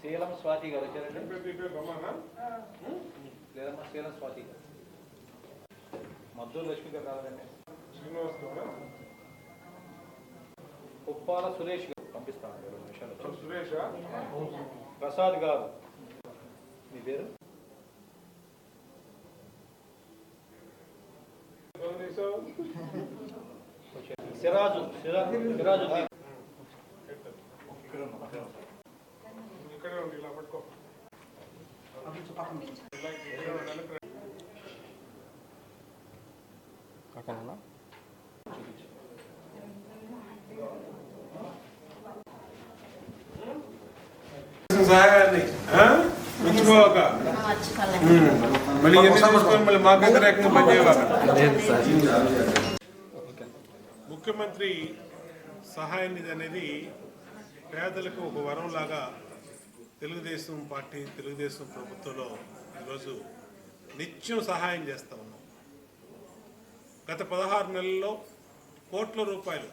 శీలం స్వాతి గారు వచ్చారండి పేరు నీ పేరు రమణ లేదమ్మా శీలం స్వాతి గారు మద్దూరు లక్ష్మి గారు రావాలండి శ్రీనివాస్ గౌడ ఉప్పాల సురేష్ గారు పంపిస్తాను ఇరవై నిమిషాలు వచ్చి. సురేష్ ప్రసాద్ గారు మీ పేరు వచ్చారు. సిరాజు సిరాజు సిరాజు ఇక్కడే ఇలా పట్టుకో. ఇలా ఇక్కడ రా. సహాయాన్ని మళ్ళీ ఎన్ని చూసుకొని మళ్ళీ మాకు వ్యతిరేకంగా పనిచేయవాక ముఖ్యమంత్రి సహాయ నిధి అనేది పేదలకు ఒక వరం లాగా తెలుగుదేశం పార్టీ తెలుగుదేశం ప్రభుత్వంలో ఈరోజు నిత్యం సహాయం చేస్తా ఉన్నాం. గత పదహారు నెలల్లో కోట్ల రూపాయలు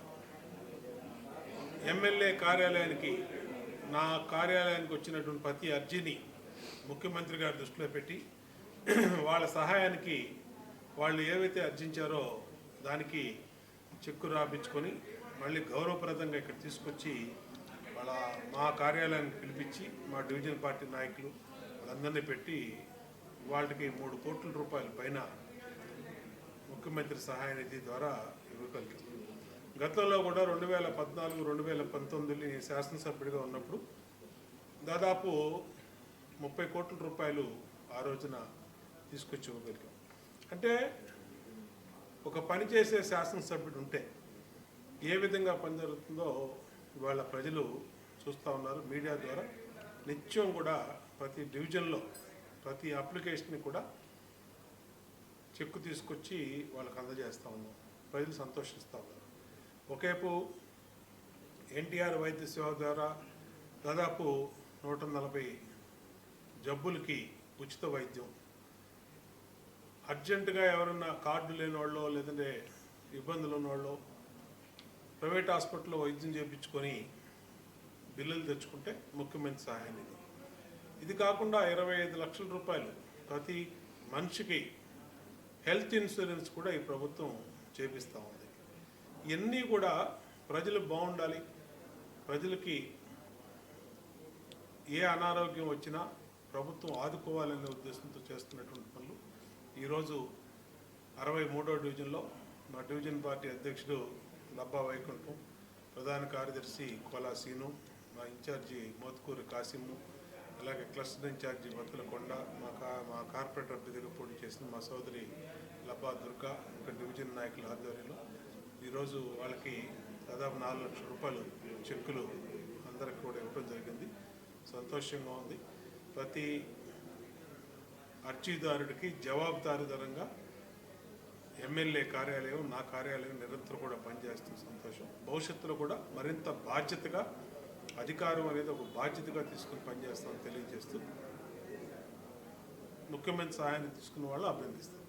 ఎమ్మెల్యే కార్యాలయానికి నా కార్యాలయానికి వచ్చినటువంటి ప్రతి అర్జీని ముఖ్యమంత్రి గారి దృష్టిలో పెట్టి వాళ్ళ సహాయానికి వాళ్ళు ఏవైతే అర్జించారో దానికి చెక్కు రాపించుకొని మళ్ళీ గౌరవప్రదంగా ఇక్కడ తీసుకొచ్చి వాళ్ళ మా కార్యాలయానికి పిలిపించి మా డివిజన్ పార్టీ నాయకులు వాళ్ళందరినీ పెట్టి వాళ్ళకి మూడు కోట్ల రూపాయల పైన ముఖ్యమంత్రి సహాయ నిధి ద్వారా ఇవ్వగలిగాం. గతంలో కూడా రెండు వేల పద్నాలుగు రెండు వేల పంతొమ్మిది నేను శాసనసభ్యుడిగా ఉన్నప్పుడు దాదాపు ముప్పై కోట్ల రూపాయలు ఆ రోజున తీసుకొచ్చి ఇవ్వగలిగాం. అంటే ఒక పని చేసే శాసనసభ్యుడు ఉంటే ఏ విధంగా పని జరుగుతుందో ఇవాళ ప్రజలు చూస్తూ ఉన్నారు మీడియా ద్వారా. నిత్యం కూడా ప్రతి డివిజన్లో ప్రతి అప్లికేషన్ని కూడా చెక్కు తీసుకొచ్చి వాళ్ళకి అందజేస్తూ ఉన్నాం. ప్రజలు సంతోషిస్తూ ఉన్నారు. ఒకేపు ఎన్టీఆర్ వైద్య సేవ ద్వారా దాదాపు నూట నలభై జబ్బులకి ఉచిత వైద్యం. అర్జెంటుగా ఎవరన్నా కార్డు లేని వాళ్ళో లేదంటే ఇబ్బందులు ఉన్నవాళ్ళు ప్రైవేట్ హాస్పిటల్లో వైద్యం చేయించుకొని బిల్లులు తెచ్చుకుంటే ముఖ్యమంత్రి సహాయం ఇది. ఇది కాకుండా ఇరవై ఐదు లక్షల రూపాయలు ప్రతి మనిషికి హెల్త్ ఇన్సూరెన్స్ కూడా ఈ ప్రభుత్వం చేపిస్తూ ఉంది. ఇవన్నీ కూడా ప్రజలు బాగుండాలి. ప్రజలకి ఏ అనారోగ్యం వచ్చినా ప్రభుత్వం ఆదుకోవాలనే ఉద్దేశంతో చేస్తున్నటువంటి పనులు. ఈరోజు అరవై మూడో డివిజన్లో మా డివిజన్ పార్టీ అధ్యక్షుడు లబ్బా వైకుంఠం ప్రధాన కార్యదర్శి కోలా సీను మా ఇన్ఛార్జి మోత్కూరి కాసిము అలాగే క్లస్టర్ ఇన్ఛార్జి బతులకొండ మా కా మా కార్పొరేటర్ అభ్యర్థిగా పోటీ చేసిన మా సోదరి లబ్బా దుర్గా ఇంకా డివిజన్ నాయకుల ఆధ్వర్యంలో. ఈరోజు వాళ్ళకి దాదాపు నాలుగు లక్షల రూపాయలు చెక్కులు అందరికి కూడా ఇవ్వడం జరిగింది. సంతోషంగా ఉంది. ప్రతి అర్జీదారుడికి జవాబుదారీదరంగా ఎమ్మెల్యే కార్యాలయం నా కార్యాలయం నిరంతరం కూడా పనిచేస్తుంది. సంతోషం. భవిష్యత్తులో కూడా మరింత బాధ్యతగా అధికారం అనేది ఒక బాధ్యతగా తీసుకుని పనిచేస్తామని తెలియజేస్తూ ముఖ్యమంత్రి సహాయాన్ని తీసుకున్న వాళ్ళు అభినందిస్తారు